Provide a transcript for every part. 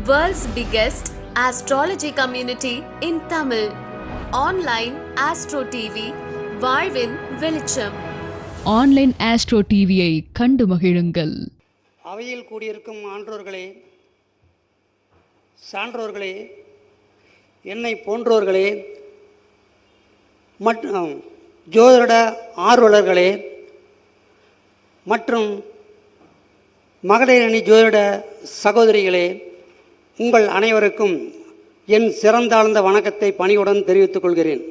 World's biggest astrology community in Tamil. Online Astro TV, வாழ்வின் வெளிச்சம் online astro டிவியை கண்டு மகிழுங்கள் அவையில் கூடியிருக்கும் ஆன்றோர்களே சான்றோர்களே என்னை போன்றோர்களே மற்றும் ஜோதிட ஆர்வலர்களே மற்றும் மகளிர் அணி ஜோதிட சகோதரிகளே உங்கள் அனைவருக்கும் என் சிறந்தாழ்ந்த வணக்கத்தை பணியுடன் தெரிவித்துக் கொள்கிறேன்.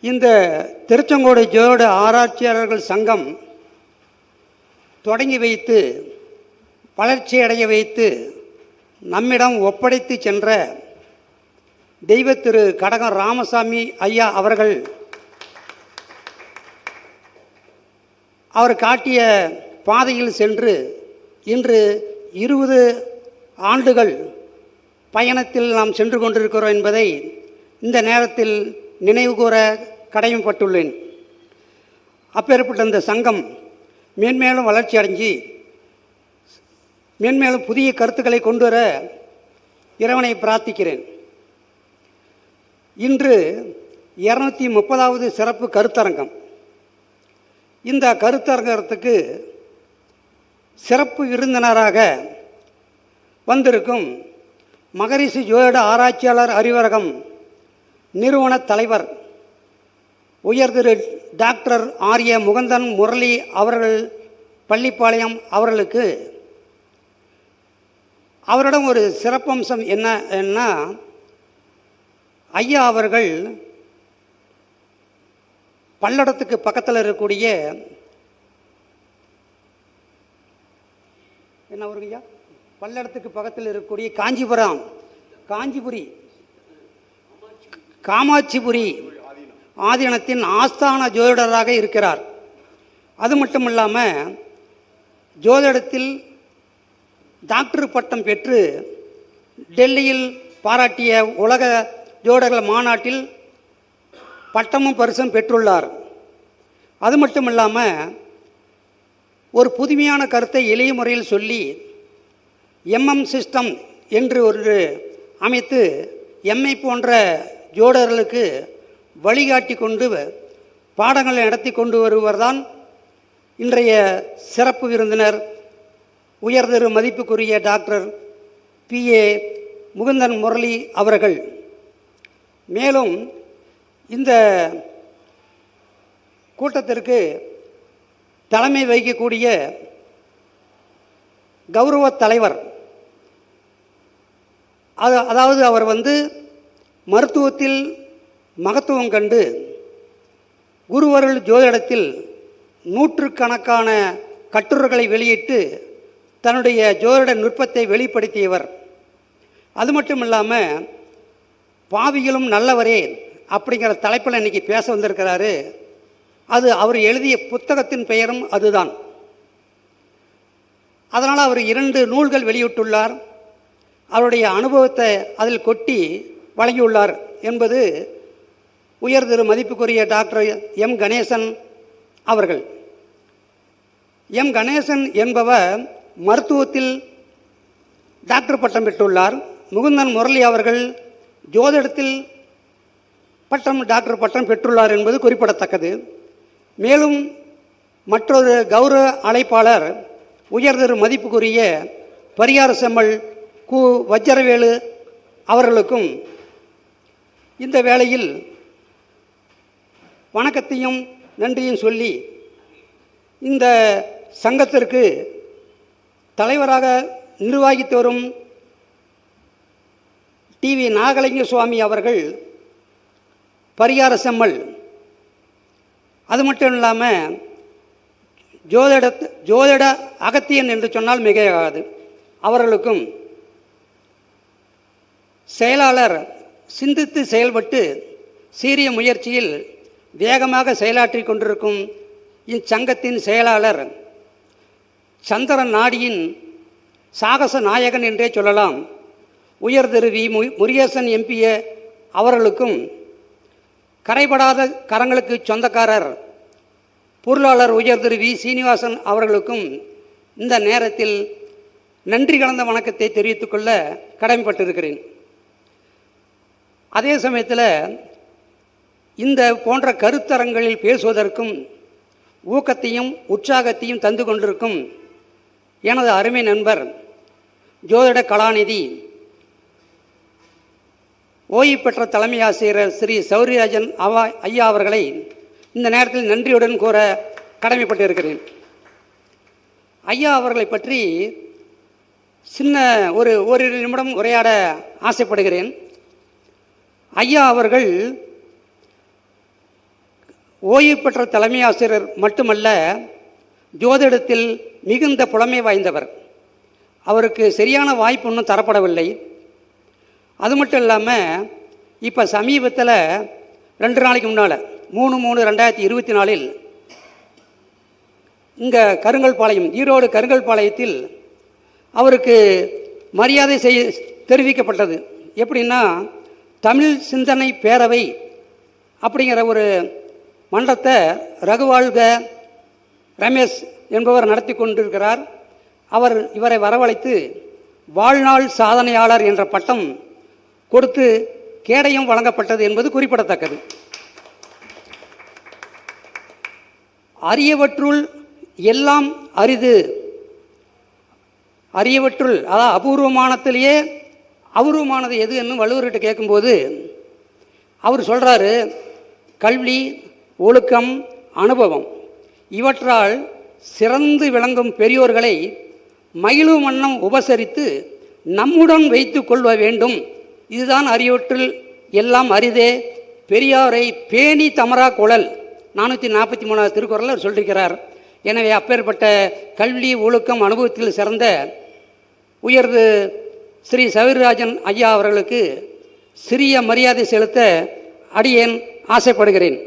இந்த திருச்செங்கோடு ஜோதிட ஆராய்ச்சியாளர்கள் சங்கம் தொடங்கி வைத்து வளர்ச்சியடைய வைத்து நம்மிடம் ஒப்படைத்து சென்ற தெய்வ திரு கடகம் ராமசாமி ஐயா அவர்கள் அவர் காட்டிய பாதையில் சென்று இன்று இருபது ஆண்டுகள் பயணத்தில் நாம் சென்று கொண்டிருக்கிறோம் என்பதை இந்த நேரத்தில் நினைவுகூர கடமைப்பட்டுள்ளேன். அப்பேற்பட்ட இந்த சங்கம் மேன்மேலும் வளர்ச்சி அடைஞ்சு மேன்மேலும் புதிய கருத்துக்களை கொண்டு வர இறைவனை பிரார்த்திக்கிறேன். இன்று இரநூத்தி முப்பதாவது சிறப்பு கருத்தரங்கம். இந்த கருத்தரங்கத்துக்கு சிறப்பு விருந்தினராக வந்திருக்கும் மகரிஷி ஜோதிட ஆராய்ச்சியாளர் அறிவரகம் நிறுவன தலைவர் உயர் திரு டாக்டர் ஆரிய முகந்தன் முரளி அவர்கள் பள்ளிப்பாளையம் அவர்களுக்கு அவரிடம் ஒரு சிறப்பம்சம் என்ன என்ன ஐயா அவர்கள் பல்லடத்துக்கு பக்கத்தில் இருக்கக்கூடிய என்ன வருங்கய்யா பல்லடத்துக்கு பக்கத்தில் இருக்கக்கூடிய காஞ்சிபுரம். காஞ்சிபுரி. காமாட்சிபுரி. ஆதீனத்தின் ஆஸ்தான ஜோதிடராக இருக்கிறார். அது மட்டும் இல்லாமல் ஜோதிடத்தில் டாக்டர் பட்டம் பெற்று டெல்லியில் பாராட்டிய உலக ஜோடர்கள் மாநாட்டில் பட்டமும் பரிசும் பெற்றுள்ளார். அது மட்டும் இல்லாமல் ஒரு புதுமையான கருத்தை எளிய முறையில் சொல்லி எம்எம் சிஸ்டம் என்று ஒரு அமைத்து எம்ஐ போன்ற ஜோடர்களுக்கு வழிகாட்டி கொண்டு பாடங்களை நடத்தி கொண்டு வருவர்தான் இன்றைய சிறப்பு விருந்தினர் உயர்திரு மதிப்புக்குரிய doctor P. A. Mukundan Murali அவர்கள். மேலும் இந்த கூட்டத்திற்கு தலைமை வகிக்கக்கூடிய கௌரவ தலைவர். அது அதாவது அவர் வந்து மருத்துவத்தில் மகத்துவம் கண்டு குருவர்கள் ஜோதிடத்தில் நூற்றுக்கணக்கான கட்டுரைகளை வெளியிட்டு தன்னுடைய ஜோதிட நுட்பத்தை வெளிப்படுத்தியவர். அது மட்டும் இல்லாமல் பாவிகளும் நல்லவரே அப்படிங்கிற தலைப்பில் இன்றைக்கி பேச வந்திருக்கிறாரு அது அவர் எழுதிய புத்தகத்தின் பெயரும் அதுதான். அதனால் அவர் இரண்டு நூல்கள் வெளியிட்டுள்ளார். அவருடைய அனுபவத்தை அதில் கொட்டி வழங்கியுள்ளார் என்பது உயர் திரு மதிப்புக்குரிய டாக்டர் எம் கணேசன் அவர்கள். எம் கணேசன் என்பவர் மருத்துவத்தில் டாக்டர் பட்டம் பெற்றுள்ளார். முகுந்தன் முரளி அவர்கள் ஜோதிடத்தில் பட்டம் டாக்டர் பட்டம் பெற்றுள்ளார் என்பது குறிப்பிடத்தக்கது. மேலும் மற்றொரு கௌரவ அழைப்பாளர் உயர்திரு மதிப்புக்குரிய பரிகார செம்மல் கு வஜ்ரவேலு அவர்களுக்கும் இந்த வேளையில் வணக்கத்தையும் நன்றியும் சொல்லி இந்த சங்கத்திற்கு தலைவராக நிர்வாகித்து வரும் டிவி நாகலிங்க சுவாமி அவர்கள் பரிகார செம்மல் அது மட்டும் இல்லாமல் ஜோதிட ஜோதிட அகத்தியன் என்று சொன்னால் மிகையாகாது. அவர்களுக்கும் செயலாளர் சிந்தித்து செயல்பட்டு சீரிய முயற்சியில் வேகமாக செயலாற்றி கொண்டிருக்கும் இச்சங்கத்தின் செயலாளர் சந்திரன் நாடியின் சாகச நாயகன் என்றே சொல்லலாம். உயர் வி மு- முருகேசன் எம்பிய அவர்களுக்கும் கரைபடாத கரங்களுக்கு சொந்தக்காரர். பொருளாளர் உயர் திரு வி. சீனிவாசன் அவர்களுக்கும் இந்த நேரத்தில் நன்றி கலந்த வணக்கத்தை தெரிவித்துக் கொள்ள கடமைப்பட்டிருக்கிறேன். அதே சமயத்தில் இந்த போன்ற கருத்தரங்களில் பேசுவதற்கும் ஊக்கத்தையும் உற்சாகத்தையும் தந்து கொண்டிருக்கும் எனது அருமை நண்பர் ஜோதிட கலாநிதி ஓய்வு பெற்ற தலைமை ஆசிரியர் ஸ்ரீ சௌரியராஜன் அவா ஐயா அவர்களை இந்த நேரத்தில் நன்றியுடன் கூற கடமைப்பட்டிருக்கிறேன். ஐயா அவர்களை பற்றி சின்ன ஒரு ஓரிரு நிமிடம் உரையாட ஆசைப்படுகிறேன். ஐயா அவர்கள் ஓய்வு பெற்ற தலைமை ஆசிரியர் மட்டுமல்ல ஜோதிடத்தில் மிகுந்த புலமை வாய்ந்தவர். அவருக்கு சரியான வாய்ப்பு ஒன்றும் தரப்படவில்லை. அது மட்டும் இல்லாமல் இப்போ சமீபத்தில் ரெண்டு நாளைக்கு முன்னால் மூணு மூணு ரெண்டாயிரத்தி இருபத்தி நாலில் இங்கே கருங்கல்பாளையம் ஈரோடு கருங்கல்பாளையத்தில் அவருக்கு மரியாதை செய் தெரிவிக்கப்பட்டது. எப்படின்னா தமிழ் சிந்தனை பேரவை அப்படிங்கிற ஒரு மன்றத்தை ரகுவாழ்க ரமேஷ் என்பவர் நடத்தி கொண்டிருக்கிறார். அவர் இவரை வரவழைத்து வாழ்நாள் சாதனையாளர் என்ற பட்டம் கொடுத்து கேடயம் வழங்கப்பட்டது என்பது குறிப்பிடத்தக்கது. அரியவற்றுள் எல்லாம் அரிது. அரியவற்றுள் அதாவது அபூர்வமானத்திலேயே அபூர்வமானது எது என்று வள்ளுவர்கிட்ட கேட்கும்போது அவர் சொல்கிறாரு கல்வி ஒழுக்கம் அனுபவம் இவற்றால் சிறந்து விளங்கும் பெரியோர்களை மயிலு வண்ணம் உபசரித்து நம்முடன் வைத்து கொள்ள வேண்டும். இதுதான் அறிவற்றில் எல்லாம் அரிதே. பெரியாரை பேணி தமரா குழல். நானூற்றி நாற்பத்தி மூணாவது திருக்குறளில் அவர் சொல்லியிருக்கிறார் எனவே அப்பேற்பட்ட கல்வி ஒழுக்கம் அனுபவத்தில் சிறந்த உயர்து ஸ்ரீ சவிர்ராஜன் ஐயா அவர்களுக்கு சிறிய மரியாதை செலுத்த அடியேன் ஆசைப்படுகிறேன்.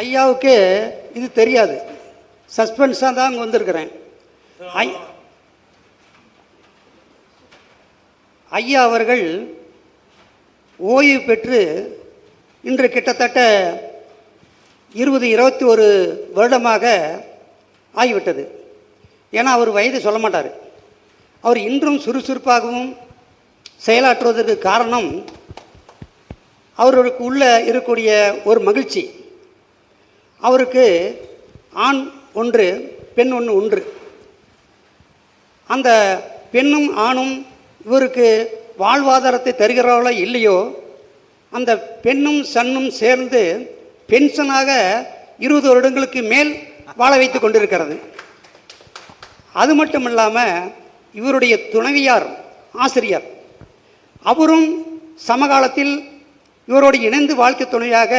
ஐயாவுக்கு இது தெரியாது. சஸ்பென்ஸாக தான் அங்கே வந்திருக்கிறேன். ஐ ஐயா அவர்கள் ஓய்வு பெற்று இன்று கிட்டத்தட்ட இருபது இருபத்தி ஒரு வருடமாக ஆகிவிட்டது. ஏன்னா அவர் வயது சொல்ல மாட்டார். அவர் இன்றும் சுறுசுறுப்பாகவும் செயலாற்றுவதற்கு காரணம் அவர்களுக்கு உள்ளே இருக்கக்கூடிய ஒரு மகிழ்ச்சி. அவருக்கு ஆண் ஒன்று பெண் ஒன்று ஒன்று. அந்த பெண்ணும் ஆணும் இவருக்கு வாழ்வாதாரத்தை தருகிறார்களோ இல்லையோ அந்த பெண்ணும் சன்னும் சேர்ந்து பென்ஷனாக இருபது வருடங்களுக்கு மேல் வாழ வைத்து கொண்டிருக்கிறது. அது மட்டும் இல்லாமல் இவருடைய துணைவியார் ஆசிரியர் அவரும் சமகாலத்தில் இவரோடு இணைந்து வாழ்க்கை துணையாக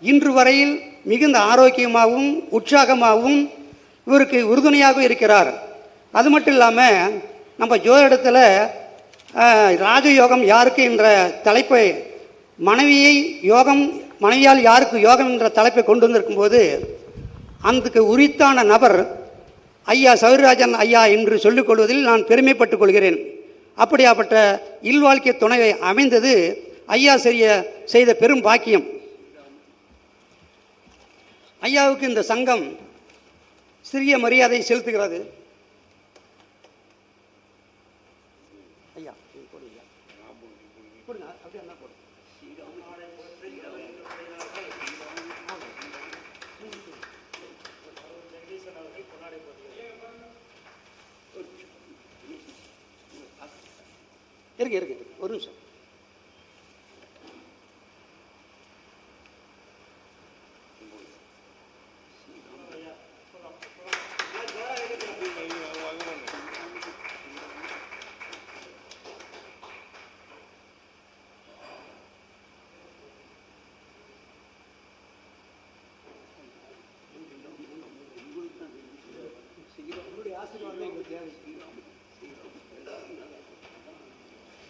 இன்று வரையில் மிகுந்த ஆரோக்கியமாகவும் உற்சாகமாகவும் இவருக்கு உறுதுணையாகவும் இருக்கிறார். அது மட்டும் இல்லாமல் நம்ம ஜோதிடத்தில் ராஜயோகம் யாருக்கு என்ற தலைப்பை மனைவியை யோகம் மனைவியால் யாருக்கு யோகம் என்ற தலைப்பை கொண்டு வந்திருக்கும்போது அதுக்கு உரித்தான நபர் ஐயா சௌரிராஜன் ஐயா என்று சொல்லிக் கொள்வதில் நான் பெருமைப்பட்டுக் கொள்கிறேன். அப்படியாப்பட்ட இல்வாழ்க்கை துணையை அமைந்தது ஐயா செய்ய செய்த பெரும் பாக்கியம். ஐயாவுக்கு இந்த சங்கம் சிறிய மரியாதை செலுத்துகிறது. ஐயா இருக்கு இருக்கு. ஒரு நிமிஷம்.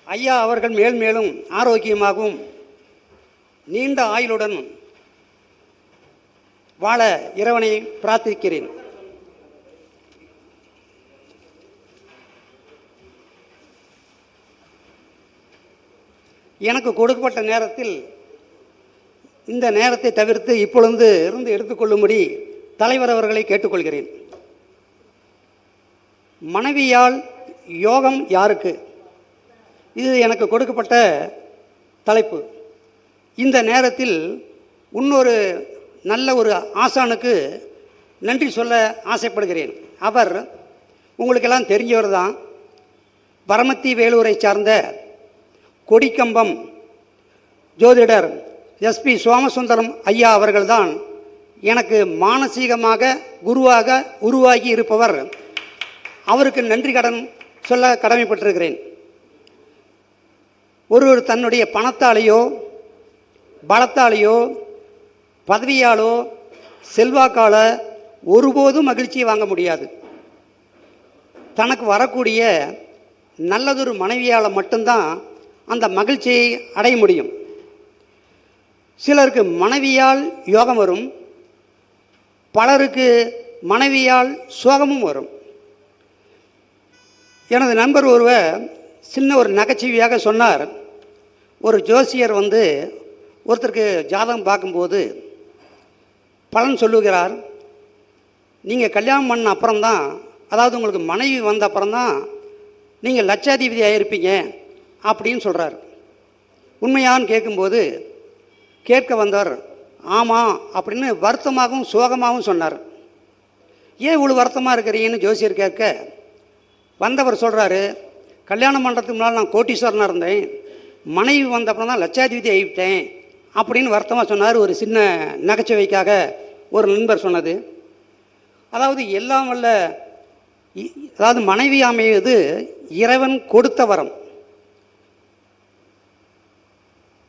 ஐயா அவர்கள் மேல் மேலும் ஆரோக்கியமாகவும் நீண்ட ஆயுளுடன் வாழ இறைவனை பிரார்த்திக்கிறேன். எனக்கு கொடுக்கப்பட்ட நேரத்தில் இந்த நேரத்தை தவிர்த்து இப்பொழுது இருந்து எடுத்துக்கொள்ளும்படி தலைவர் அவர்களை கேட்டுக்கொள்கிறேன். மனைவியால் யோகம் யாருக்கு? இது எனக்கு கொடுக்கப்பட்ட தலைப்பு. இந்த நேரத்தில் இன்னொரு நல்ல ஒரு ஆசானுக்கு நன்றி சொல்ல ஆசைப்படுகிறேன். அவர் உங்களுக்கெல்லாம் தெரிஞ்சவர் தான். பரமத்தி வேலூரை சார்ந்த கொடிக்கம்பம் ஜோதிடர் எஸ்பி சோமசுந்தரம் ஐயா அவர்கள்தான் எனக்கு மானசீகமாக குருவாக உருவாகி இருப்பவர். அவருக்கு நன்றி கடன் சொல்ல கடமைப்பட்டிருக்கிறேன். ஒருவர் தன்னுடைய பணத்தாலேயோ பலத்தாலேயோ பதவியாலோ செல்வாக்கால் ஒருபோதும் மகிழ்ச்சியை வாங்க முடியாது. தனக்கு வரக்கூடிய நல்லதொரு மனைவியால் மட்டும்தான் அந்த மகிழ்ச்சியை அடைய முடியும். சிலருக்கு மனைவியால் யோகம் வரும் பலருக்கு மனைவியால் சோகமும் வரும். எனது நண்பர் ஒருவர் சின்ன ஒரு நகைச்சுவையாக சொன்னார். ஒரு ஜோசியர் வந்து ஒருத்தருக்கு ஜாதகம் பார்க்கும்போது பலன் சொல்லுகிறார். நீங்கள் கல்யாணம் பண்ண அப்புறம்தான் அதாவது உங்களுக்கு மனைவி வந்த அப்புறம்தான் நீங்கள் லட்சாதிபதி ஆகிருப்பீங்க அப்படின்னு சொல்கிறார் உண்மையான்னு கேட்கும்போது கேட்க வந்தவர் ஆமாம் அப்படின்னு வருத்தமாகவும் சோகமாகவும் சொன்னார். ஏன் இவ்வளோ வருத்தமாக இருக்கிறீங்கன்னு? ஜோசியர் கேட்க வந்தவர் சொல்கிறாரு கல்யாணம் பண்ணுறதுக்கு முன்னால் நான் கோட்டீஸ்வரனாக இருந்தேன். மனைவி வந்தப்புறம் தான் லட்சாதிபதி ஆகிவிட்டேன் அப்படின்னு வருத்தமாக சொன்னார் ஒரு சின்ன நகைச்சுவைக்காக ஒரு நண்பர் சொன்னது. அதாவது எல்லாம் வல்ல இ- அதாவது மனைவி அமைவது இறைவன் கொடுத்த வரம்.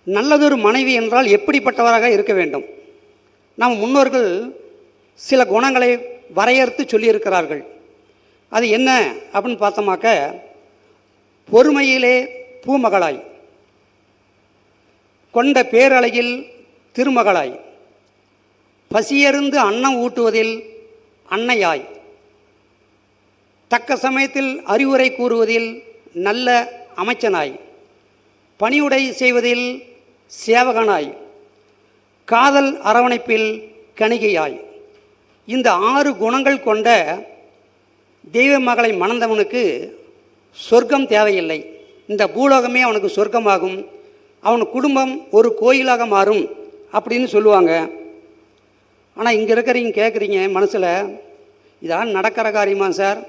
நல்லதொரு மனைவி என்றால் எப்படிப்பட்டவராக இருக்க வேண்டும்? நம் முன்னோர்கள் சில குணங்களை வரையறுத்து சொல்லியிருக்கிறார்கள். அது என்ன அப்படின்னு பார்த்தோமாக்க பொறுமையிலே பூமகளாய் கொண்ட பேரழகில் திருமகளாய் பசியருந்து அன்னம் ஊட்டுவதில் அன்னையாய் தக்க சமயத்தில் அறிவுரை கூறுவதில் நல்ல அமைச்சனாய் பணியுடை செய்வதில் சேவகனாய் காதல் அரவணைப்பில் கணிகையாய் இந்த ஆறு குணங்கள் கொண்ட தெய்வ மகளை மணந்தவனுக்கு சொர்க்கம் தேவையில்லை. இந்த பூலோகமே அவனுக்கு சொர்க்கமாகும். அவன் குடும்பம் ஒரு கோயிலாக மாறும் அப்படின்னு சொல்லுவாங்க. ஆனால் இங்கே இருக்கிறீங்க கேட்குறீங்க மனசில் இதான் நடக்கிற காரியமா சார்?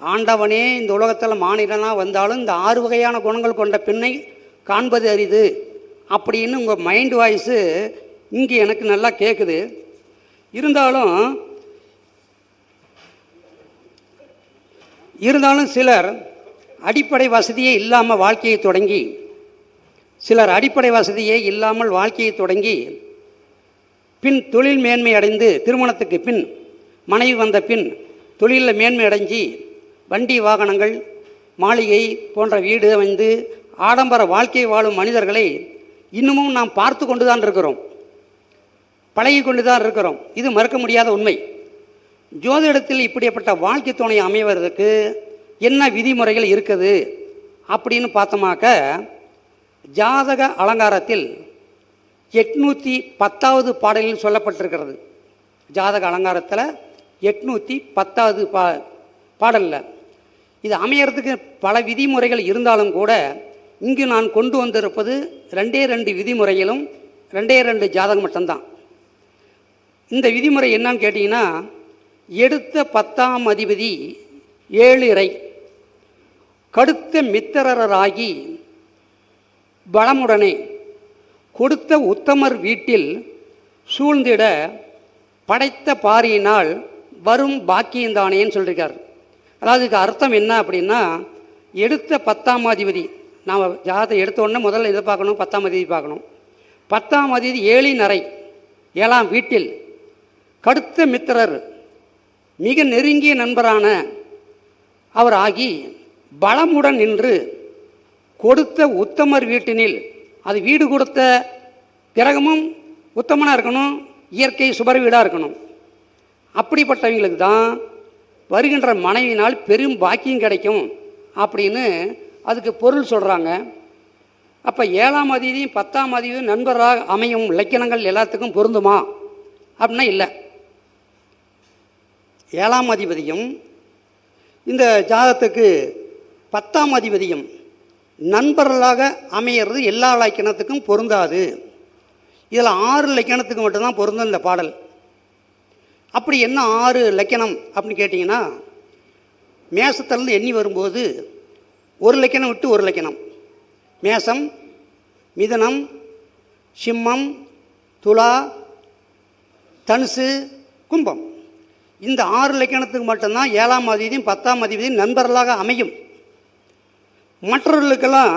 ஆண்டவனே இந்த உலகத்தில் மாநிலனாக வந்தாலும் இந்த ஆறு வகையான குணங்கள் கொண்ட பெண்ணை காண்பது அரிது அப்படின்னு உங்கள் மைண்ட் வாய்ஸு இங்கே எனக்கு நல்லா கேட்குது இருந்தாலும் இருந்தாலும் சிலர் அடிப்படை வசதியே இல்லாமல் வாழ்க்கையை தொடங்கி சிலர் அடிப்படை வசதியே இல்லாமல் வாழ்க்கையை தொடங்கி பின் தொழில் மேன்மை அடைந்து திருமணத்துக்கு பின் மனைவி வந்த பின் தொழிலில் மேன்மை அடைஞ்சி வண்டி வாகனங்கள் மாளிகை போன்ற வீடு அமைந்து ஆடம்பர வாழ்க்கை வாழும் மனிதர்களை இன்னமும் நாம் பார்த்து கொண்டு தான் இருக்கிறோம். பழகி கொண்டு தான் இருக்கிறோம். இது மறுக்க முடியாத உண்மை. ஜோதிடத்தில் இப்படிப்பட்ட வாழ்க்கை துணை அமைவதற்கு என்ன விதிமுறைகள் இருக்குது அப்படின்னு பார்த்தோமாக்க ஜாதக அலங்காரத்தில் எட்நூற்றி பத்தாவது பாடலில் சொல்லப்பட்டிருக்கிறது. ஜாதக அலங்காரத்தில் எட்நூற்றி பத்தாவது பா பாடலில். இது அமையறதுக்கு பல விதிமுறைகள் இருந்தாலும் கூட இங்கு நான் கொண்டு வந்திருப்பது ரெண்டே ரெண்டு விதிமுறையிலும் ரெண்டே ரெண்டு ஜாதகம் மட்டும்தான். இந்த விதிமுறை என்னன்னு கேட்டிங்கன்னா எடுத்த பத்தாம் அதிபதி ஏழு கடுத்த மித்திரராகி பலமுடனே கொடுத்த உத்தமர் வீட்டில் சூழ்ந்திட படைத்த பாரியினால் வரும் பாக்கியந்தானேன்னு சொல்லியிருக்கார் அதாவது இதுக்கு அர்த்தம் என்ன அப்படின்னா எடுத்த பத்தாம் அதிபதி நாம் ஜாதத்தை எடுத்த உடனே முதல்ல இதை பார்க்கணும் பத்தாம் அதிபதி பார்க்கணும். பத்தாம் அதிபதி ஏழின் அறை ஏழாம் வீட்டில் கடுத்த மித்திரர் மிக நெருங்கிய நண்பரான அவர் ஆகி பலமுடன் நின்று கொடுத்த உத்தமர் வீட்டினில் அது வீடு கொடுத்த கிரகமும் உத்தமனாக இருக்கணும் இயற்கை சுபர் வீடாக இருக்கணும். அப்படிப்பட்டவங்களுக்கு தான் வருகின்ற மனைவினால் பெரும் பாக்கியம் கிடைக்கும் அப்படின்னு அதுக்கு பொருள் சொல்கிறாங்க அப்போ ஏழாம் அதிதியும் பத்தாம் அதிதியும் நண்பராக அமையும் இலக்கணங்கள் எல்லாத்துக்கும் பொருந்துமா? அப்படின்னா இல்லை. ஏழாம் அதிபதியும் இந்த ஜாதகத்துக்கு பத்தாம் அதிபதியும் நண்பர்களாக அமையிறது எல்லா இலக்கணத்துக்கும் பொருந்தாது. இதில் ஆறு இலக்கணத்துக்கு மட்டும்தான் பொருந்தும் இந்த பாடல். அப்படி என்ன ஆறு இலக்கணம் அப்படின்னு கேட்டிங்கன்னா மேசத்திலேருந்து எண்ணி வரும்போது ஒரு லக்கணம் விட்டு ஒரு லக்கணம் மேசம் மிதனம் சிம்மம் துலா தனுசு கும்பம். இந்த ஆறு இலக்கணத்துக்கு மட்டும்தான் ஏழாம் அதிபதியும் பத்தாம் அதிபதியும் நண்பர்களாக அமையும். மற்றவர்களுக்கெல்லாம்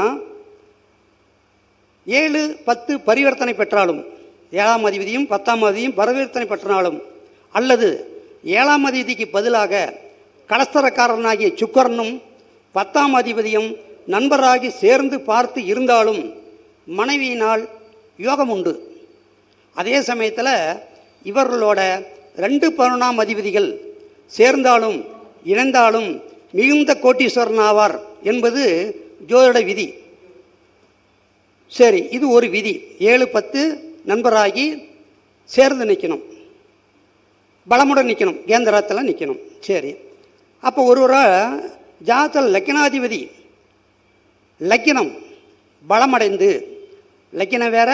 ஏழு பத்து பரிவர்த்தனை பெற்றாலும் ஏழாம் அதிபதியும் பத்தாம் அதிபதியும் பரிவர்த்தனை பெற்றாலும் அல்லது ஏழாம் அதிபதிக்கு பதிலாக கலஸ்தரக்காரனாகிய சுக்கரனும் பத்தாம் அதிபதியும் நண்பராகி சேர்ந்து பார்த்து இருந்தாலும் மனைவியினால் யோகம் உண்டு அதே சமயத்தில் இவர்களோட ரெண்டு பதினொன்றாம் அதிபதிகள் சேர்ந்தாலும் இணைந்தாலும் மிகுந்த கோட்டீஸ்வரன் ஆவார் என்பது ஜோதிட விதி. சரி இது ஒரு விதி. ஏழு பத்து நண்பராகி சேர்ந்து நிற்கணும் பலமுடன் நிற்கணும் கேந்திரத்தில் நிற்கணும் சரி. அப்போ ஒருவராக ஜாதத்தில் லக்கினாதிபதி லக்கினம் பலமடைந்து லக்கினம் வேற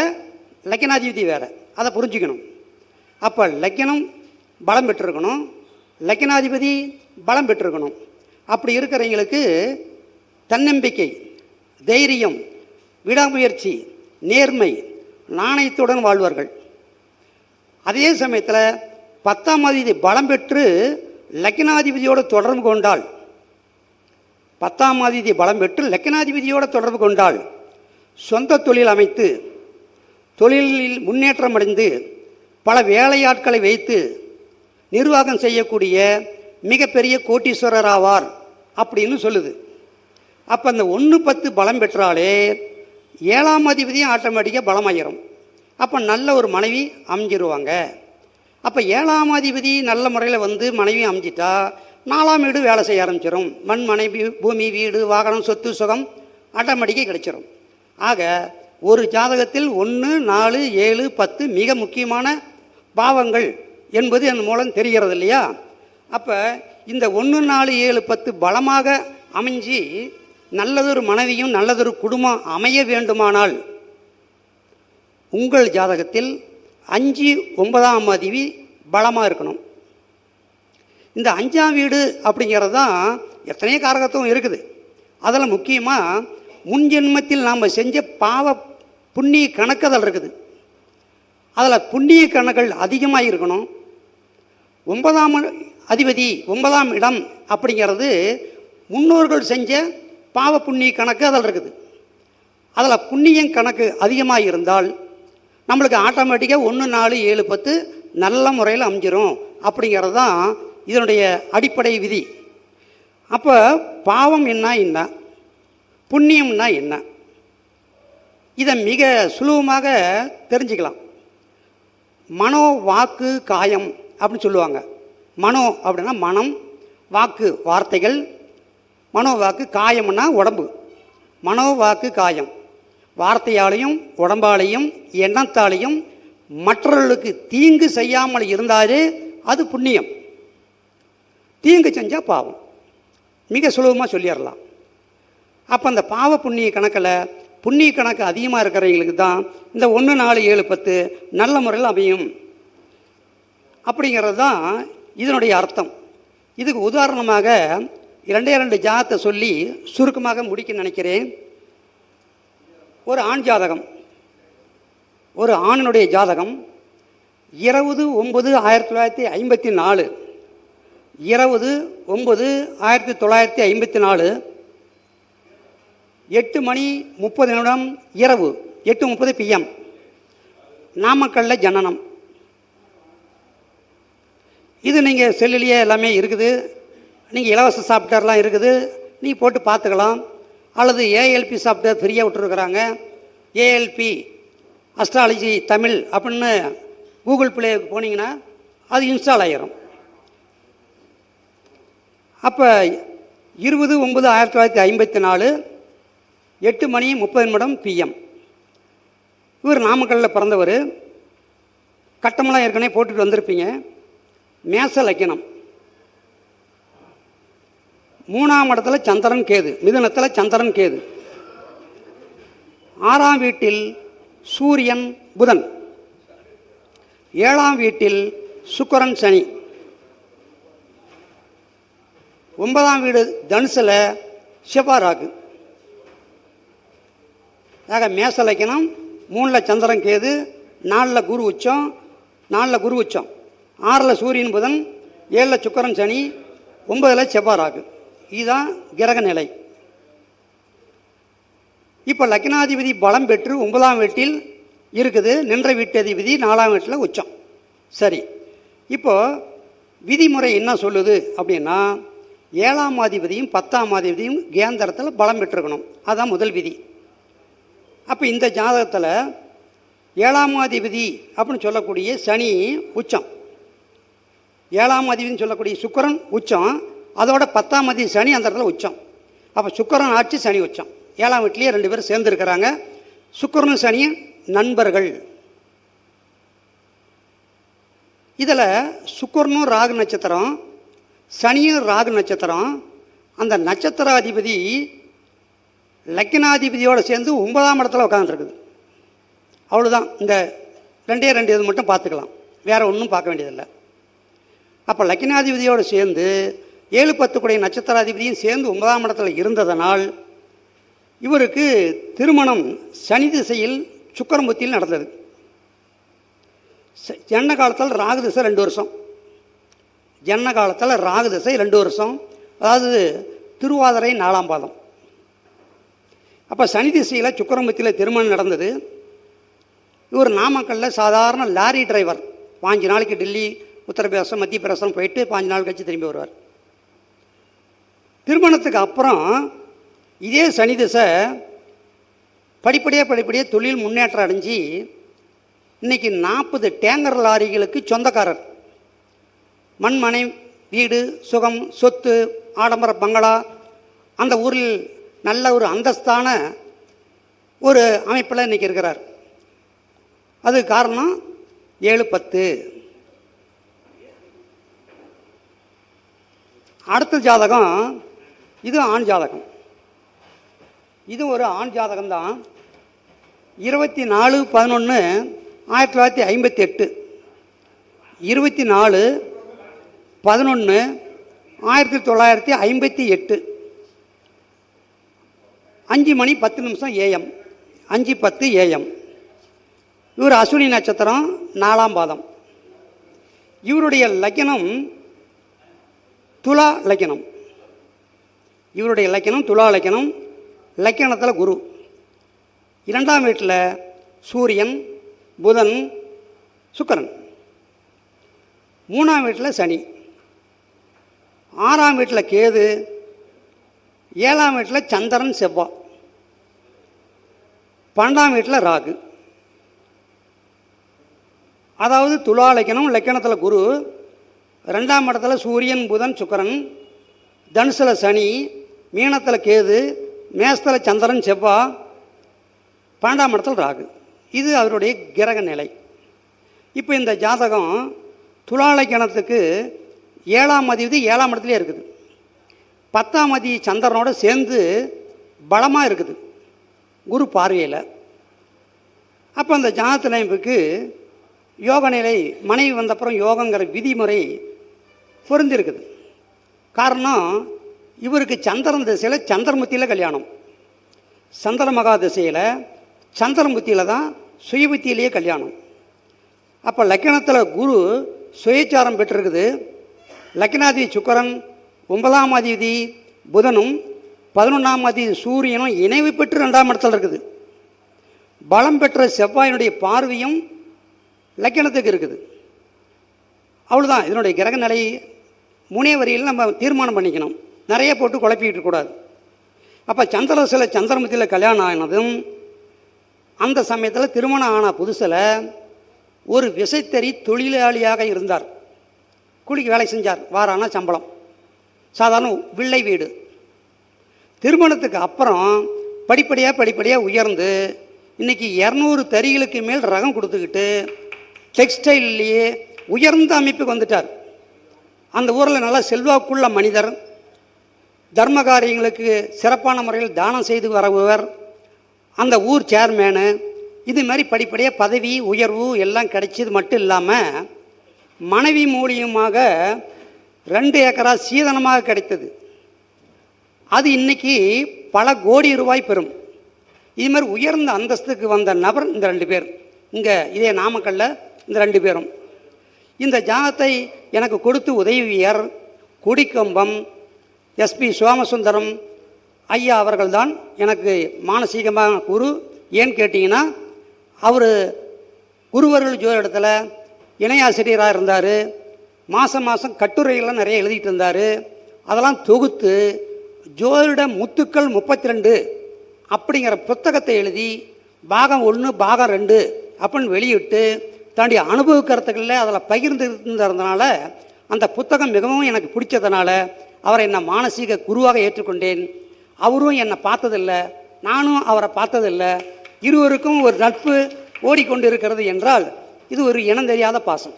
லக்கினாதிபதி வேறு. அதை புரிஞ்சுக்கணும். அப்போ லக்கினம் பலம் பெற்றிருக்கணும். லக்கினாதிபதி பலம் பெற்றிருக்கணும். அப்படி இருக்கிறவங்களுக்கு தன்னம்பிக்கை தைரியம் விடாமுயற்சி நேர்மை நாணயத்துடன் வாழ்வார்கள். அதே சமயத்தில் பத்தாம் அதிபதி பலம் பெற்று லக்கினாதிபதியோடு தொடர்பு கொண்டால் பத்தாம் அதிபதி பலம் பெற்று லக்கினாதிபதியோடு தொடர்பு கொண்டால் சொந்த தொழில் அமைத்து தொழிலில் முன்னேற்றம் அடைந்து பல வேலையாட்களை வைத்து நிர்வாகம் செய்யக்கூடிய மிகப்பெரிய கோட்டீஸ்வரர் ஆவார் அப்படின்னு சொல்லுது. அப்போ அந்த ஒன்று பத்து பலம் பெற்றாலே ஏழாம் அதிபதியும் ஆட்டோமேட்டிக்காக பலமாயிரும் அப்போ நல்ல ஒரு மனைவி அமைஞ்சிருவாங்க. அப்போ ஏழாம் அதிபதி நல்ல முறையில் வந்து மனைவி அமைஞ்சிட்டா நாலாம் வீடு வேலை செய்ய ஆரம்பிச்சிடும் மண் மனைவி பூமி வீடு வாகனம் சொத்து சுகம் ஆட்டோமேட்டிக்காக கிடைச்சிரும். ஆக ஒரு ஜாதகத்தில் ஒன்று நாலு ஏழு பத்து மிக முக்கியமான பாவங்கள் என்பது என் மூலம் தெரிகிறது இல்லையா அப்போ இந்த ஒன்று நாலு ஏழு பத்து பலமாக அமைஞ்சு நல்லதொரு மனைவியும் நல்லதொரு குடும்பம் அமைய வேண்டுமானால் உங்கள் ஜாதகத்தில் அஞ்சு ஒன்பதாம் அதிவி பலமாக இருக்கணும். இந்த அஞ்சாம் வீடு அப்படிங்கிறது தான் எத்தனையோ காரகத்துவம் இருக்குது. அதில் முக்கியமாக முன் ஜென்மத்தில் நாம் செஞ்ச பாவ புண்ணிய கணக்குதல் இருக்குது. அதில் புண்ணிய கணக்குகள் அதிகமாக இருக்கணும். ஒன்பதாம் அதிபதி ஒன்பதாம் இடம் அப்படிங்கிறது முன்னோர்கள் செஞ்ச பாவ புண்ணிய கணக்கு அதில் இருக்குது. அதில் புண்ணியம் கணக்கு அதிகமாக இருந்தால் நம்மளுக்கு ஆட்டோமேட்டிக்காக ஒன்று நாலு ஏழு பத்து நல்ல முறையில் அமைஞ்சிரும் அப்படிங்கிறது தான் இதனுடைய அடிப்படை விதி. அப்போ பாவம் என்ன என்ன? புண்ணியம்னா என்ன? இதை மிக சுலபமாக தெரிஞ்சுக்கலாம். மனோ வாக்கு காயம் அப்படின்னு சொல்லுவாங்க. மனோ அப்படின்னா மனம் வாக்கு வார்த்தைகள். மனோ வாக்கு காயம்னா உடம்பு. மனோ வாக்கு காயம். வார்த்தையாலையும் உடம்பாலையும் எண்ணத்தாலையும் மற்றவர்களுக்கு தீங்கு செய்யாமல் இருந்தாலே அது புண்ணியம். தீங்கு செஞ்சால் பாவம். மிக சுலபமாக சொல்லிடலாம். அப்போ அந்த பாவ புண்ணிய கணக்கில் புண்ணிய கணக்கு அதிகமாக இருக்கிறவங்களுக்கு தான் இந்த ஒன்று நாலு ஏழு பத்து நல்ல முறையில் அமையும். அப்படிங்கிறது தான் இதனுடைய அர்த்தம். இதுக்கு உதாரணமாக இரண்டே ரெண்டு ஜாதத்தை சொல்லி சுருக்கமாக முடிக்க நினைக்கிறேன். ஒரு ஆண் ஜாதகம். ஒரு ஆணினுடைய ஜாதகம் இருபது ஒம்பது ஆயிரத்தி தொள்ளாயிரத்தி ஐம்பத்தி நாலு. இருபது ஒன்பது ஆயிரத்தி தொள்ளாயிரத்தி ஐம்பத்தி நாலு. எட்டு மணி முப்பது நிமிடம் இரவு. எட்டு முப்பது பிஎம் நாமக்கல்ல ஜனனம். இது நீங்கள் செல்லுலேயே எல்லாமே இருக்குது. நீங்கள் இலவச சாஃப்ட்வேர்லாம் இருக்குது. நீ போட்டு பார்த்துக்கலாம் அல்லது ஏஎல்பி சாஃப்ட்வேர் ஃப்ரீயாக விட்டுருக்குறாங்க. ஏஎல்பி அஸ்ட்ராலஜி தமிழ் அப்படின்னு கூகுள் பிளே போனீங்கன்னா அது இன்ஸ்டால் ஆகிரும் அப்போ இருபது ஒன்பது ஆயிரத்தி தொள்ளாயிரத்தி ஐம்பத்தி நாலு எட்டு மணி முப்பது நிமிடம் பிஎம் இவர் நாமக்கல்லில் பிறந்தவர். கட்டமெல்லாம் ஏற்கனவே போட்டுட்டு வந்திருப்பீங்க. மேச லக்கினம் மூணாம் இடத்துல சந்திரன் கேது மிதுனத்தில் சந்திரன் கேது. ஆறாம் வீட்டில் சூரியன் புதன். ஏழாம் வீட்டில் சுக்கரன் சனி. ஒன்பதாம் வீடு தனுசில் செவ்வாறாகு ஆக மேச லக்கினம் மூணில் சந்திரன் கேது நாலில் குரு உச்சம் நாலில் குரு உச்சம். ஆறில் சூரியன் புதன் ஏழில் சுக்கரன் சனி ஒன்பதில் செவ்வாறாகு இதுதான் கிரக நிலை. இப்போ லக்னாதிபதி பலம் பெற்று ஒன்பதாம் வீட்டில் இருக்குது. நின்ற வீட்டதிபதி நாலாம் வீட்டில் உச்சம். சரி. இப்போ விதிமுறை என்ன சொல்லுது அப்படின்னா ஏழாம் அதிபதியும் பத்தாம் அதிபதியும் கேந்திரத்தில் பலம் பெற்றிருக்கணும். அதுதான் முதல் விதி. அப்போ இந்த ஜாதகத்தில் ஏழாம் அதிபதி அப்படின்னு சொல்லக்கூடிய சனி உச்சம். ஏழாம் அதிபதினு சொல்லக்கூடிய சுக்கரன் உச்சம். அதோட பத்தாம் அதிபதி சனி அந்த இடத்துல உச்சம். அப்போ சுக்கரன் ஆட்சி சனி உச்சம். ஏழாம் வீட்லேயே ரெண்டு பேரும் சேர்ந்துருக்கிறாங்க சுக்கரனும் சனியும் நண்பர்கள். இதில் சுக்கரனும் ராகு நட்சத்திரம் சனியும் ராகு நட்சத்திரம். அந்த நட்சத்திராதிபதி லக்கினாதிபதியோடு சேர்ந்து ஒன்பதாம் இடத்துல உட்காந்துருக்குது அவ்வளோதான் இந்த ரெண்டே ரெண்டு இது மட்டும் பார்த்துக்கலாம். வேறு ஒன்றும் பார்க்க வேண்டியதில்லை. அப்போ லக்கினாதிபதியோடு சேர்ந்து ஏழு பத்துக்குடைய நட்சத்திராதிபதியும் சேர்ந்து ஒன்பதாம் இடத்துல இருந்ததனால் இவருக்கு திருமணம் சனி திசையில் சுக்கரம்புத்தியில் நடந்தது. ஜன்ன காலத்தில் ராகு திசை ரெண்டு வருஷம். ஜன்ன காலத்தில் ராகு திசை ரெண்டு வருஷம். அதாவது திருவாதிரை நாலாம் பாதம். அப்போ சனி திசையில் சுக்கரம்புத்தியில் திருமணம் நடந்தது. இவர் நாமக்கல்லில் சாதாரண லாரி டிரைவர். பாஞ்சு நாளைக்கு டெல்லி உத்தரப்பிரதேசம் மத்திய பிரதேசம் போயிட்டு பாஞ்சு நாள் கழித்து திரும்பி வருவார். திருமணத்துக்கு அப்புறம் இதே சனி திசை படிப்படியாக படிப்படியாக தொழில் முன்னேற்றம் அடைஞ்சு இன்னைக்கு நாற்பது டேங்கர் லாரிகளுக்கு சொந்தக்காரர். மண்மனை வீடு சுகம் சொத்து ஆடம்பர பங்களா அந்த ஊரில் நல்ல ஒரு அந்தஸ்தான ஒரு அமைப்பில் இன்னைக்கு இருக்கிறார். அது காரணம் ஏழு பத்து. அடுத்த ஜாதகம் இது ஆண் ஜாதகம். இது ஒரு ஆண் ஜாதகம் தான் இருபத்தி நாலு பதினொன்று ஆயிரத்தி தொள்ளாயிரத்தி ஐம்பத்தி எட்டு. இருபத்தி நாலு பதினொன்று ஆயிரத்தி தொள்ளாயிரத்தி ஐம்பத்தி எட்டு. அஞ்சு மணி பத்து நிமிஷம் ஏஎம். அஞ்சு பத்து ஏஎம். இவர் அஸ்வினி நட்சத்திரம் நாலாம் பாதம். இவருடைய லக்னம் துலா லக்கணம் இவருடைய லக்கணம் துலா லக்கணம் லக்கணத்தில் குரு. இரண்டாம் வீட்டில் சூரியன் புதன் சுக்கரன். மூணாம் வீட்டில் சனி. ஆறாம் வீட்டில் கேது. ஏழாம் வீட்டில் சந்திரன் செவ்வா. பன்னெண்டாம் வீட்டில் ராகு. அதாவது துலா லக்கணம் லக்கணத்தில் குரு. ரெண்டாம் இடத்துல சூரியன் புதன் சுக்கரன் தனுசில் சனி மீனத்தில் கேது மேசத்தில் சந்திரன் செவ்வா பன்னெண்டாம் இடத்துல ராகு. இது அவருடைய கிரக நிலை. இப்போ இந்த ஜாதகம் துலாலை கிணத்துக்கு ஏழாம் அதிபதி ஏழாம் இடத்துலேயே இருக்குது. பத்தாம் மதி சந்திரனோடு சேர்ந்து பலமாக இருக்குது. குரு பார்வையில். அப்போ அந்த ஜாதத்தினைப்புக்கு யோக நிலை மனைவி வந்தப்புறம் யோகங்கிற விதிமுறை பொருந்திருக்குது. காரணம் இவருக்கு சந்திரன் திசையில் சந்திரமுத்தியில் கல்யாணம். சந்திர மகா திசையில் சந்திரமுத்தியில் தான் சுயபுத்தியிலேயே கல்யாணம். அப்போ லக்கணத்தில் குரு சுயச்சாரம் பெற்றிருக்குது. லக்னாதிபதி சுக்கரன் ஒன்பதாம் அதிபதி புதனும் பதினொன்றாம் அதிபதி சூரியனும் இணைவு பெற்று ரெண்டாம் இடத்துல இருக்குது. பலம் பெற்ற செவ்வாயினுடைய பார்வையும் லக்கணத்துக்கு இருக்குது. அவ்வளோதான் இதனுடைய கிரக நிலை மூணே வரியில் நம்ம தீர்மானம் பண்ணிக்கணும். நிறைய போட்டு குழப்பிக்கிட்டு கூடாது அப்போ சந்திரசில சந்திரமுத்தியில் கல்யாணம் ஆனதும் அந்த சமயத்தில் திருமணம் ஆன புதுசில் ஒரு விசைத்தறி தொழிலாளியாக இருந்தார். கூலிக்கு வேலை செஞ்சார். வாரான சம்பளம். சாதாரண வில்லை வீடு. திருமணத்துக்கு அப்புறம் படிப்படியாக படிப்படியாக உயர்ந்து இன்னைக்கு இரநூறு தறிகளுக்கு மேல் ரகம் கொடுத்துக்கிட்டு டெக்ஸ்டைல்லையே உயர்ந்த அமைப்புக்கு வந்துட்டார். அந்த ஊரில் நல்லா செல்வாக்குள்ள மனிதர் தர்ம காரியங்களுக்கு சிறப்பான முறையில் தானம் செய்து வரவர் அந்த ஊர் சேர்மேனு இது மாதிரி படிப்படியாக பதவி உயர்வு எல்லாம் கிடைச்சது மட்டும் இல்லாமல் மனைவி மூலியமாக ரெண்டு ஏக்கரா சீதனமாக கிடைத்தது. அது இன்னைக்கு பல கோடி ரூபாய் பெறும். இது மாதிரி உயர்ந்த அந்தஸ்துக்கு வந்த நபர் இந்த ரெண்டு பேர். இங்கே இதே நாமக்கல்ல இந்த ரெண்டு பேரும். இந்த ஜாகத்தை எனக்கு கொடுத்து உதவியர் கொடிக்கம்பம் எஸ்பி சோமசுந்தரம் ஐயா அவர்கள்தான். எனக்கு மானசீகமான குரு. ஏன்னு கேட்டிங்கன்னா அவர் குருவர்கள் ஜோதிடத்தில் இணையாசிரியராக இருந்தார். மாதம் மாதம் கட்டுரைகள்லாம் நிறைய எழுதிட்டு இருந்தார். அதெல்லாம் தொகுத்து ஜோதிட முத்துக்கள் முப்பத்தி ரெண்டு அப்படிங்கிற புத்தகத்தை எழுதி பாகம் ஒன்று பாகம் ரெண்டு அப்படின்னு வெளியிட்டு தன்னுடைய அனுபவ கருத்துக்களில் அதில் பகிர்ந்து இருந்ததுனால அந்த புத்தகம் மிகவும் எனக்கு பிடிச்சதுனால அவரை என்னை மானசீக குருவாக ஏற்றுக்கொண்டேன். அவரும் என்னை பார்த்ததில்லை. நானும் அவரை பார்த்ததில்லை. இருவருக்கும் ஒரு நட்பு ஓடிக்கொண்டு இருக்கிறது என்றால் இது ஒரு இனம் தெரியாத பாசம்.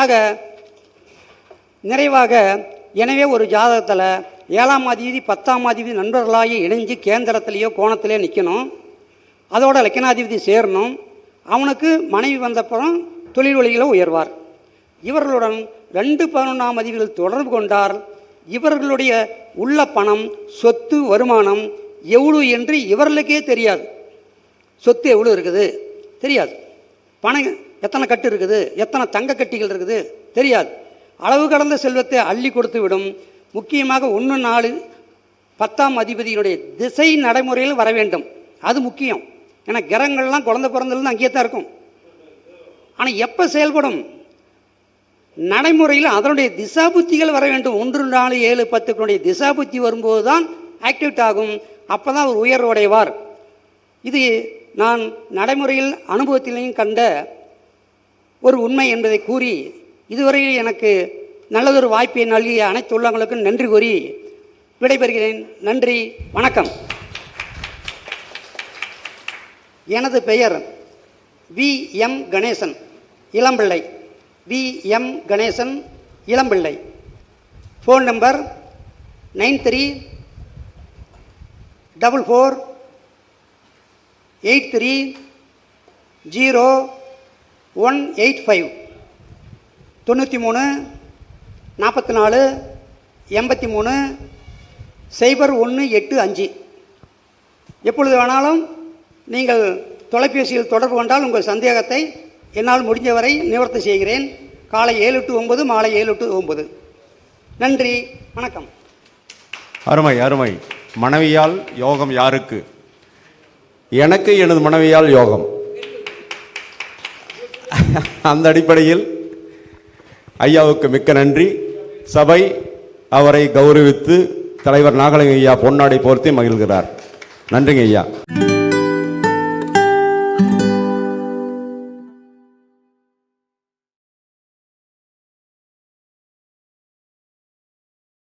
ஆக நிறைவாக எனவே ஒரு ஜாதகத்தில் ஏழாம் அதிபதி பத்தாம் அதிபதி நண்பர்களாகி இணைஞ்சு கேந்திரத்திலேயோ கோணத்திலேயோ நிற்கணும். அதோட லக்கினாதிபதி சேரணும். அவனுக்கு மனைவி வந்தப்புறம் தொழில் வழியில் உயர்வார். இவர்களுடன் ரெண்டு பதினொன்றாம் அதிபதிகள் தொடர்பு கொண்டார். இவர்களுடைய உள்ள பணம் சொத்து வருமானம் எவ்வளோ என்று இவர்களுக்கே தெரியாது. சொத்து எவ்வளோ இருக்குது? தெரியாது. பணம் எத்தனை கட்டு இருக்குது? எத்தனை தங்க கட்டிகள் இருக்குது? தெரியாது. அளவு கடந்த செல்வத்தை அள்ளி கொடுத்து விடும். முக்கியமாக ஒன்று நாலு பத்தாம் அதிபதியினுடைய திசை நடைமுறையில் வர வேண்டும். அது முக்கியம். ஏன்னா கிரகங்கள்லாம் குழந்த பிறந்ததுலேருந்து அங்கேயே தான் இருக்கும். ஆனால் எப்போ செயல்படும்? நடைமுறையில் அதனுடைய திசாபுத்திகள் வர வேண்டும். ஒன்று நாலு ஏழு பத்துக்களுடைய திசாபுத்தி வரும்போது தான் ஆக்டிவேட் ஆகும். அப்போ தான் அவர் உயர்வடைவார். இது நான் நடைமுறையில் அனுபவத்திலையும் கண்ட ஒரு உண்மை என்பதை கூறி இதுவரையில் எனக்கு நல்லதொரு வாய்ப்பை நல்கிய அனைத்து உள்ளவங்களுக்கும் நன்றி கூறி விடைபெறுகிறேன். நன்றி வணக்கம். எனது பெயர் V. M. Ganesan. Ilampillai. V. M. Ganesan Ilampillai. Phone number nine three double four eight three zero one eight five. தொண்ணூற்றி மூணு நாற்பத்தி நாலு எண்பத்தி மூணு சைபர் ஒன்று எட்டு அஞ்சு. எப்பொழுது வேணாலும் நீங்கள் தொலைபேசியில் தொடர்பு கொண்டால் உங்கள் சந்தேகத்தை என்னால் முடிஞ்சவரை நிவர்த்தி செய்கிறேன். காலை ஏழு டு ஒன்பது மாலை ஏழு டு ஒன்பது. நன்றி வணக்கம். அருமை அருமை. மனைவியால் யோகம் யாருக்கு? எனக்கு எனது மனைவியால் யோகம். அந்த அடிப்படையில் ஐயாவுக்கு மிக்க நன்றி. சபை அவரை கௌரவித்து தலைவர் நாகலிங்க ஐயா பொன்னாடை போர்த்தி மகிழ்கிறார். நன்றிங்க ஐயா.